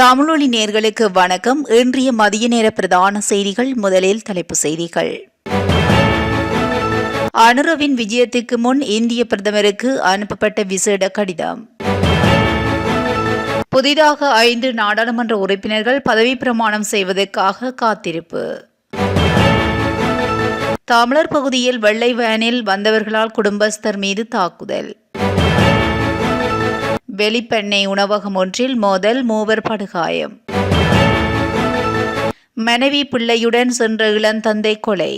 தமிழொலி நேர்களுக்கு வணக்கம். இன்றைய மதிய நேர பிரதான செய்திகள் முதலில் தலைப்பு செய்திகள். அனுரவின் விஜயத்துக்கு முன் இந்திய பிரதமருக்கு அனுப்பப்பட்ட விசேட கடிதம். புதிதாக ஐந்து நாடாளுமன்ற உறுப்பினர்கள் பதவி பிரமாணம் செய்வதற்காக காத்திருப்பு. தமிழர் பகுதியில் வெள்ளை வேனில் வந்தவர்களால் குடும்பஸ்தர் மீது தாக்குதல். வெளிப்பெண்ணை உணவகம் ஒன்றில் மோதல் மூவர் படுகாயம். மனைவி பிள்ளையுடன் சென்ற இளந்தந்தை கொலை.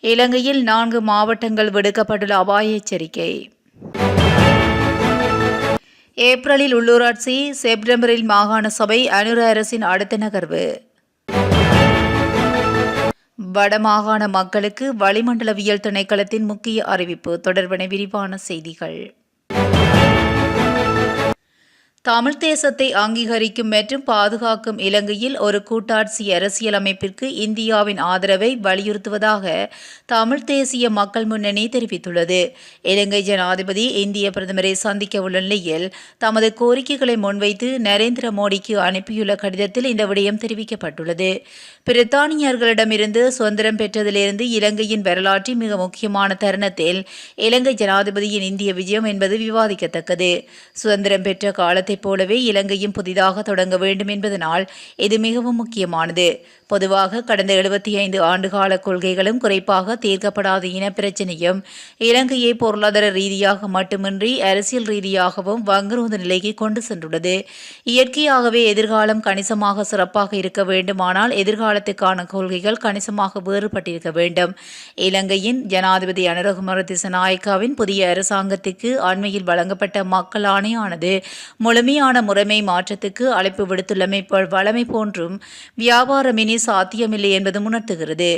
இலங்கையில் நான்கு மாவட்டங்கள் விடுக்கப்பட்டுள்ள அபாய எச்சரிக்கை. ஏப்ரலில் உள்ளூராட்சி செப்டம்பரில் மாகாண சபை அனுர அரசின் அடுத்த நகர்வு. வடமாகாண மக்களுக்கு வளிமண்டலவியல் திணைக்களத்தின் முக்கிய அறிவிப்பு தொடர்பான விரிவான செய்திகள். தமிழ் தேசத்தை அங்கீகரிக்கும் மற்றும் பாதுகாக்கும் இலங்கையில் ஒரு கூட்டாட்சி அரசியலமைப்பிற்கு இந்தியாவின் ஆதரவை வலியுறுத்துவதாக தமிழ் தேசிய மக்கள் முன்னணி தெரிவித்துள்ளது. இலங்கை ஜனாதிபதி இந்திய பிரதமரை சந்திக்க உள்ள நிலையில் தமது கோரிக்கைகளை முன்வைத்து நரேந்திர மோடிக்கு அனுப்பியுள்ள கடிதத்தில் இந்த விடயம் தெரிவிக்கப்பட்டுள்ளது. பிரித்தானியர்களிடமிருந்து சுதந்திரம் பெற்றதிலிருந்து இலங்கையின் வரலாற்றில் மிக முக்கியமான தருணத்தில் இலங்கை ஜனாதிபதியின் இந்திய விஜயம் என்பது விவாதிக்கத்தக்கது. சுதந்திரம் பெற்ற காலத்தைப் போலவே இலங்கையும் புதிதாக தொடங்க வேண்டும் என்பதனால் இது மிகவும் முக்கியமானது. பொதுவாக கடந்த எழுபத்தி ஐந்து ஆண்டுகால கொள்கைகளும் குறிப்பாக தீர்க்கப்படாத இனப்பிரச்சினையும் இலங்கையை பொருளாதார ரீதியாக மட்டுமின்றி அரசியல் ரீதியாகவும் வங்குரோந்த நிலைக்கு கொண்டு சென்றுள்ளது. இயற்கையாகவே எதிர்காலம் கணிசமாக சிறப்பாக இருக்க வேண்டுமானால் எதிர்காலத்துக்கான கொள்கைகள் கணிசமாக வேறுபட்டிருக்க வேண்டும். இலங்கையின் ஜனாதிபதி அனுரகுமார திசநாயக்காவின் புதிய அரசாங்கத்துக்கு அண்மையில் வழங்கப்பட்ட மக்கள் ஆணையானது முழுமையான முறைமை மாற்றத்துக்கு அழைப்பு விடுத்துள்ளமை வளமை போன்றும் வியாபாரமினி சாத்தியமில்லை என்பது உணர்த்துகிறது.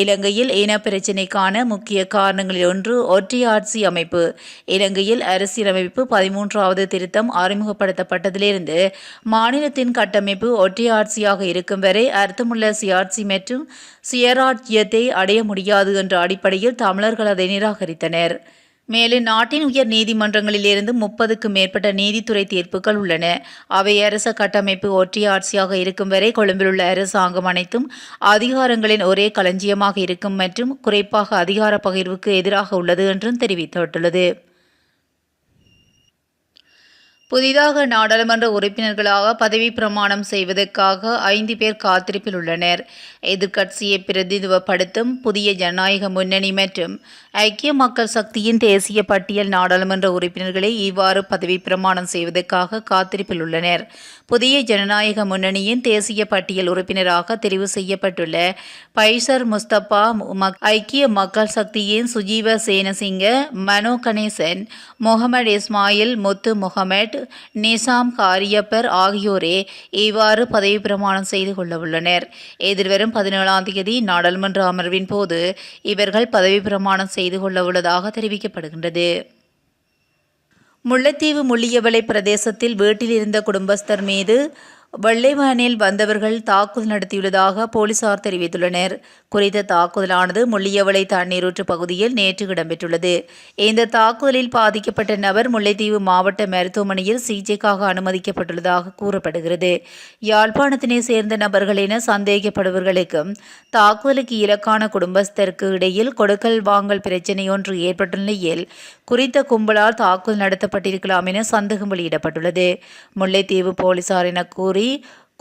இலங்கையில் இனப்பிரச்சினைக்கான முக்கிய காரணங்களில் ஒன்று ஒற்றையாட்சி அமைப்பு. இலங்கையில் அரசியலமைப்பு பதிமூன்றாவது திருத்தம் அறிமுகப்படுத்தப்பட்டதிலிருந்து மாநிலத்தின் கட்டமைப்பு ஒற்றையாட்சியாக இருக்கும் வரை அர்த்தமுள்ள சுயாட்சி மற்றும் சுயராஜ்யத்தை அடைய முடியாது என்ற அடிப்படையில் தமிழர்கள் அதை நிராகரித்தனர். மேலும் நாட்டின் உயர் நீதிமன்றங்களிலிருந்து முப்பதுக்கு மேற்பட்ட நீதித்துறை தீர்ப்புகள் உள்ளன. அவை அரச கட்டமைப்பு ஒற்றிய ஆட்சியாக இருக்கும் வரை கொழும்பிலுள்ள அரசாங்கம் அனைத்தும் அதிகாரங்களின் ஒரே களஞ்சியமாக இருக்கும் மற்றும் குறிப்பாக அதிகார பகிர்வுக்கு எதிராக உள்ளது என்றும் தெரிவிக்கப்பட்டுள்ளது. புதிதாக நாடாளுமன்ற உறுப்பினர்களாக பதவி பிரமாணம் செய்வதற்காக ஐந்து பேர் காத்திருப்பில் உள்ளனர். எதிர்க்கட்சியை பிரதிநிதித்துவப்படுத்தும் புதிய ஜனநாயக முன்னணி மற்றும் ஐக்கிய மக்கள் சக்தியின் தேசிய பட்டியல் நாடாளுமன்ற உறுப்பினர்களை இவ்வாறு பதவி பிரமாணம் செய்வதற்காக காத்திருப்பில் உள்ளனர். புதிய ஜனநாயக முன்னணியின் தேசிய பட்டியல் உறுப்பினராக தெரிவு செய்யப்பட்டுள்ள பைசர் முஸ்தபா ஐக்கிய மக்கள் சக்தியின் சுஜீவ சேனசிங்க மனோ கணேசன் முகமது இஸ்மாயில் முத்து முகமட் நிசாம் காரியப்பர் ஆகியோரே இவ்வாறு பதவி பிரமாணம் செய்து கொள்ள உள்ளனர் எதிர்வரும் பதினேழாம் தேதி நாடாளுமன்ற அமர்வின் போது இவர்கள் பதவி பிரமாணம் செய்து கொள்ள உள்ளதாக தெரிவிக்கப்படுகின்றது. முல்லைத்தீவு முள்ளியவளை பிரதேசத்தில் வீட்டில் இருந்த குடும்பஸ்தர் மீது வெள்ளைவானில் வந்தவர்கள் தாக்குதல் நடத்தியுள்ளதாக போலீசார் தெரிவித்துள்ளனர். குறித்த தாக்குதலானது முள்ளியவளை தண்ணீரூற்று பகுதியில் நேற்று இடம்பெற்றுள்ளது. இந்த தாக்குதலில் பாதிக்கப்பட்ட நபர் முல்லைத்தீவு மாவட்ட மருத்துவமனையில் சிகிச்சைக்காக அனுமதிக்கப்பட்டுள்ளதாக கூறப்படுகிறது. யாழ்ப்பாணத்தினை சேர்ந்த நபர்கள் என சந்தேகப்படுபவர்களுக்கும் தாக்குதலுக்கு இலக்கான குடும்பஸ்தருக்கு இடையில் கொடுக்கல் வாங்கல் பிரச்சினை ஒன்று ஏற்பட்ட நிலையில் குறித்த கும்பலால் தாக்குதல் நடத்தப்பட்டிருக்கலாம் என சந்தேகம் வெளியிடப்பட்டுள்ளது. முல்லைத்தீவு போலீசார் என கூறி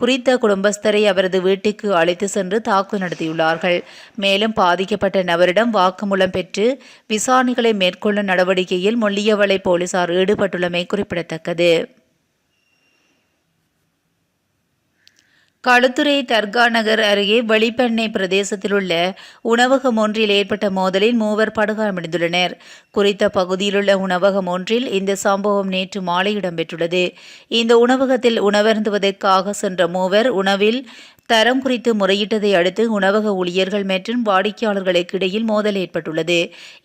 குறித்த குடும்பஸ்தரை அவரது வீட்டுக்கு அழைத்து சென்று தாக்குதல் நடத்தியுள்ளார்கள். மேலும் பாதிக்கப்பட்ட நபரிடம் வாக்குமூலம் பெற்று விசாரணைகளை மேற்கொள்ளும் நடவடிக்கையில் மொல்லியவளை போலீசார் ஈடுபட்டுள்ளமை குறிப்பிடத்தக்கது. களுத்துறை தர்கா நகர் அருகே வெளிப்பெண்ணை பிரதேசத்தில் உள்ள உணவகம் ஒன்றில் ஏற்பட்ட மோதலில் மூவர் படுகாயமடைந்துள்ளனர். குறித்த பகுதியிலுள்ள உணவகம் ஒன்றில் இந்த சம்பவம் நேற்று மாலை இடம்பெற்றுள்ளது. இந்த உணவகத்தில் உணவருந்துவதற்காக சென்ற மூவர் உணவில் தரம் குறித்து முறையிட்டதை அடுத்து உணவக ஊழியர்கள் மற்றும் வாடிக்கையாளர்களுக்கு இடையில் மோதல் ஏற்பட்டுள்ளது.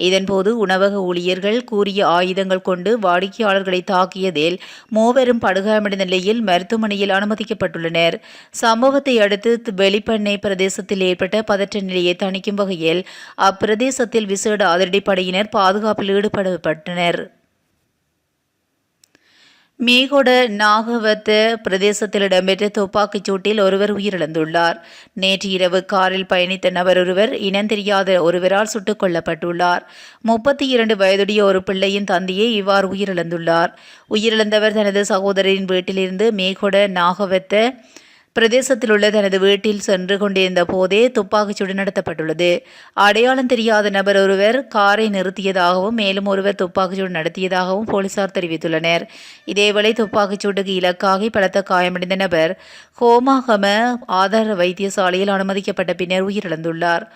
இதன்போது உணவக ஊழியர்கள் கூறிய ஆயுதங்கள் கொண்டு வாடிக்கையாளர்களை தாக்கியதில் மூவரும் படுகாயமடைந்த நிலையில் மருத்துவமனையில் அனுமதிக்கப்பட்டுள்ளனர். சம்பவத்தை அடுத்து வெளிப்பண்ணை பிரதேசத்தில் ஏற்பட்ட பதற்ற நிலையை தணிக்கும் வகையில் அப்பிரதேசத்தில் விசேட அதிரடிப்படையினர் பாதுகாப்பில் ஈடுபடப்பட்டனர் மேகொட நாகவத்த பிரதேசத்தில் இடம்பெற்ற துப்பாக்கிச் சூட்டில் ஒருவர் உயிரிழந்துள்ளார். நேற்று இரவு காரில் பயணித்த நபர் ஒருவர் இனந்தெரியாத ஒருவரால் சுட்டுக் கொல்லப்பட்டுள்ளார். முப்பத்தி இரண்டு வயதுடைய ஒரு பிள்ளையின் தந்தையே இவ்வாறு உயிரிழந்துள்ளார். உயிரிழந்தவர் தனது சகோதரின் வீட்டிலிருந்து மேகொட நாகவத்த பிரதேசத்தில் உள்ள தனது வீட்டில் சென்று கொண்டிருந்த போதே துப்பாக்கிச்சூடு நடத்தப்பட்டுள்ளது. அடையாளம் தெரியாத நபர் ஒருவர் காரை நிறுத்தியதாகவும் மேலும் ஒருவர் துப்பாக்கிச்சூடு நடத்தியதாகவும் போலீசார் தெரிவித்துள்ளனர். இதேவேளை துப்பாக்கிச்சூட்டுக்கு இலக்காகி பலத்த காயமடைந்த நபர் ஹோமாகம ஆதார வைத்தியசாலையில் அனுமதிக்கப்பட்ட பின்னர் உயிரிழந்துள்ளார்.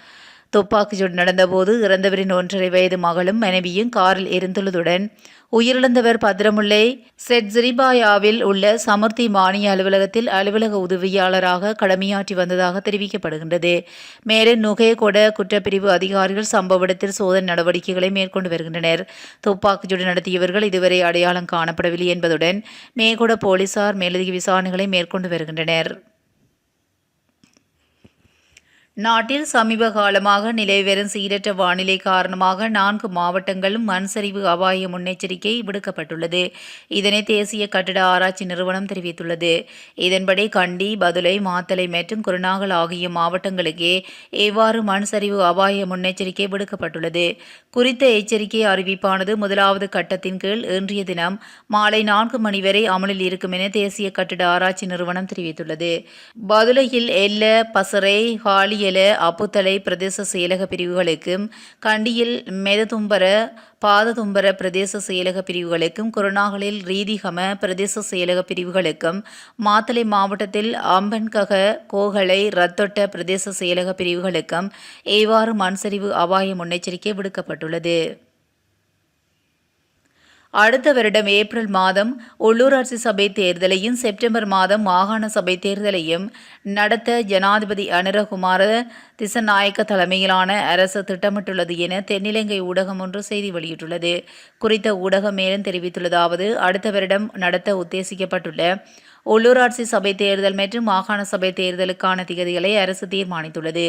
துப்பாக்கிச்சூடு நடந்தபோது இறந்தவரின் ஒன்றரை வயது மகளும் மனைவியும் காரில் இருந்துள்ளதுடன் உயிரிழந்தவர் பத்திரமுல்லை செட்ஜிரிபாயாவில் உள்ள சமர்த்தி மானிய அலுவலகத்தில் அலுவலக உதவியாளராக கடமையாற்றி வந்ததாக தெரிவிக்கப்படுகின்றது. மேலும் நுகேகொட குற்றப்பிரிவு அதிகாரிகள் சம்பவ இடத்தில் சோதனை நடவடிக்கைகளை மேற்கொண்டு வருகின்றனர். துப்பாக்கிச்சூடு நடத்தியவர்கள் இதுவரை அடையாளம் காணப்படவில்லை என்பதுடன் மேகொட போலீசார் மேலதிக விசாரணைகளை மேற்கொண்டு வருகின்றனர். நாட்டில் சமீப காலமாக நிலவரும் சீரற்ற வானிலை காரணமாக நான்கு மாவட்டங்களும் மண் சரிவு அபாய முன்னெச்சரிக்கை விடுக்கப்பட்டுள்ளது. இதனை தேசிய கட்டிட ஆராய்ச்சி நிறுவனம் தெரிவித்துள்ளது. இதன்படி கண்டி பதுளை மாத்தலை மற்றும் குருநாகல் ஆகிய மாவட்டங்களுக்கே எவ்வாறு மண் சரிவு அபாய முன்னெச்சரிக்கை விடுக்கப்பட்டுள்ளது? குறித்த எச்சரிக்கை அறிவிப்பானது முதலாவது கட்டத்தின் கீழ் இன்றைய தினம் மாலை நான்கு மணி வரை அமலில் இருக்கும் என தேசிய கட்டிட ஆராய்ச்சி நிறுவனம் தெரிவித்துள்ளது. பதுளையில் எல்ல பசறை ஹாலிய செயல அப்புத்தலை பிரதேச செயலக பிரிவுகளுக்கும் கண்டியில் மெததும்பர பாததும்பர பிரதேச செயலக பிரிவுகளுக்கும் குருநாகலில் ரீதிகம பிரதேச செயலக பிரிவுகளுக்கும் மாத்தலை மாவட்டத்தில் அம்பன்கக கோகலை ரத்தொட்ட பிரதேச செயலக பிரிவுகளுக்கும் ஏவாறு மண்சரிவு அபாய முன்னெச்சரிக்கை விடுக்கப்பட்டுள்ளது. அடுத்த வருடம் ஏப்ரல் மாதம் உள்ளூராட்சி சபை தேர்தலையும் செப்டம்பர் மாதம் மாகாண சபை தேர்தலையும் நடத்த ஜனாதிபதி அனுரகுமார திசநாயக்க தலைமையிலான அரசு திட்டமிட்டுள்ளது என தென்னிலங்கை ஊடகம் ஒன்று செய்தி வெளியிட்டுள்ளது. குறித்த ஊடகம் மேலும் தெரிவித்துள்ளதாவது அடுத்த வருடம் நடத்த உத்தேசிக்கப்பட்டுள்ள உள்ளூராட்சி சபை தேர்தல் மற்றும் மாகாண சபை தேர்தலுக்கான திகதிகளை அரசு தீர்மானித்துள்ளது.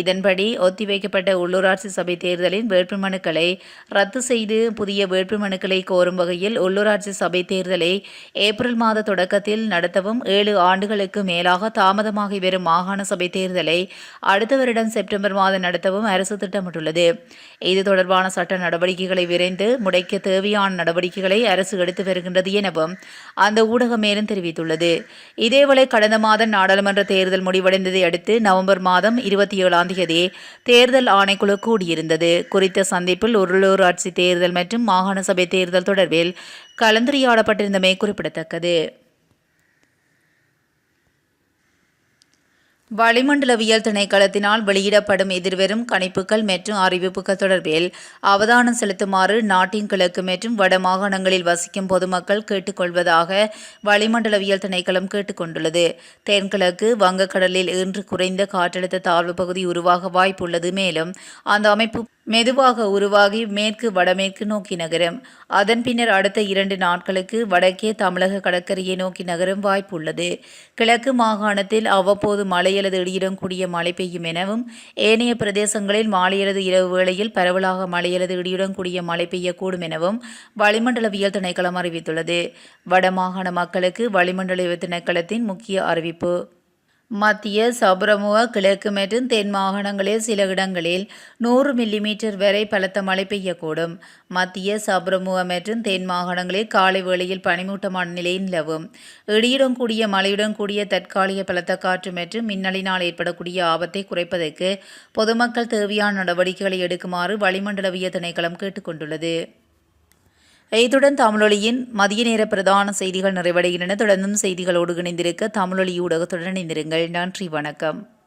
இதன்படி ஒத்திவைக்கப்பட்ட உள்ளூராட்சி சபை தேர்தலின் வேட்புமனுக்களை ரத்து செய்து புதிய வேட்புமனுக்களை கோரும் வகையில் உள்ளூராட்சி சபை தேர்தலை ஏப்ரல் மாத தொடக்கத்தில் நடத்தவும் ஏழு ஆண்டுகளுக்கு மேலாக தாமதமாகி வரும் மாகாண சபை தேர்தலை அடுத்த வருடம் செப்டம்பர் மாதம் நடத்தவும் அரசு திட்டமிட்டுள்ளது. இது தொடர்பான சட்ட நடவடிக்கைகளை விரைந்து முடைக்க தேவையான நடவடிக்கைகளை அரசு எடுத்து வருகின்றது எனவும் அந்த ஊடகம் மேலும் தெரிவித்துள்ளது. உள்ளது இதேவேளை கடந்த மாதம் நாடாளுமன்ற தேர்தல் முடிவடைந்ததை அடுத்து நவம்பர் மாதம் இருபத்தி ஏழாம் தேதி தேர்தல் ஆணைக்குழு கூடியிருந்தது. குறித்த சந்திப்பில் உள்ளூராட்சி தேர்தல் மற்றும் மாகாண சபை தேர்தல் தொடர்பில் கலந்துரையாடப்பட்டிருந்தமை குறிப்பிடத்தக்கது. வளிமண்டலவியல் திணைக்களத்தினால் வெளியிடப்படும் எதிர்வரும் கணிப்புகள் மற்றும் அறிவிப்புகள் தொடர்பில் அவதானம் செலுத்துமாறு நாட்டின் கிழக்கு மற்றும் வட மாகாணங்களில் வசிக்கும் பொதுமக்கள் கேட்டுக்கொள்வதாக வளிமண்டலவியல் திணைக்களம் கேட்டுக்கொண்டுள்ளது. தென்கிழக்கு வங்கக்கடலில் இன்று குறைந்த காற்றழுத்த தாழ்வு பகுதி உருவாக வாய்ப்புள்ளது. மேலும் அந்த அமைப்பு மெதுவாக உருவாகி மேற்கு வடமேற்கு நோக்கி நகரும். அதன் பின்னர் அடுத்த இரண்டு நாட்களுக்கு வடக்கே தமிழக கடற்கரையை நோக்கி நகரும் வாய்ப்பு உள்ளது. கிழக்கு மாகாணத்தில் அவ்வப்போது மழையலது இடியுடன் கூடிய மழை பெய்யும் எனவும் ஏனைய பிரதேசங்களில் மாலையலது இரவு வேளையில் பரவலாக மழையலது இடியுடன் கூடிய மழை பெய்யக்கூடும் எனவும் வளிமண்டலவியல் திணைக்களம் அறிவித்துள்ளது. வடமாகாண மக்களுக்கு வளிமண்டலவியல் திணைக்களத்தின் முக்கிய அறிவிப்பு. மத்திய சபரமுக கிழக்கு மற்றும் தென் மாகாணங்களில் சில இடங்களில் நூறு மில்லிமீட்டர் வரை பலத்த மழை பெய்யக்கூடும். மத்திய சபரமுக மற்றும் தென் மாகாணங்களில் காலை வேளையில் பனிமூட்டமான நிலை நிலவும். இடியுடன் கூடிய மழையுடன் கூடிய தற்காலிக பலத்த காற்று மற்றும் மின்னலினால் ஏற்படக்கூடிய ஆபத்தை குறைப்பதற்கு பொதுமக்கள் தேவையான நடவடிக்கைகளை எடுக்குமாறு வளிமண்டலவிய திணைக்களம் கேட்டுக்கொண்டுள்ளது. இத்துடன் தமிழொலியின் மதிய நேர பிரதான செய்திகள் நிறைவடைகின்றன. தொடர்ந்தும் செய்திகளோடு இணைந்திருக்க தமிழொலி ஊடகத்துடன் இணைந்திருங்கள். நன்றி வணக்கம்.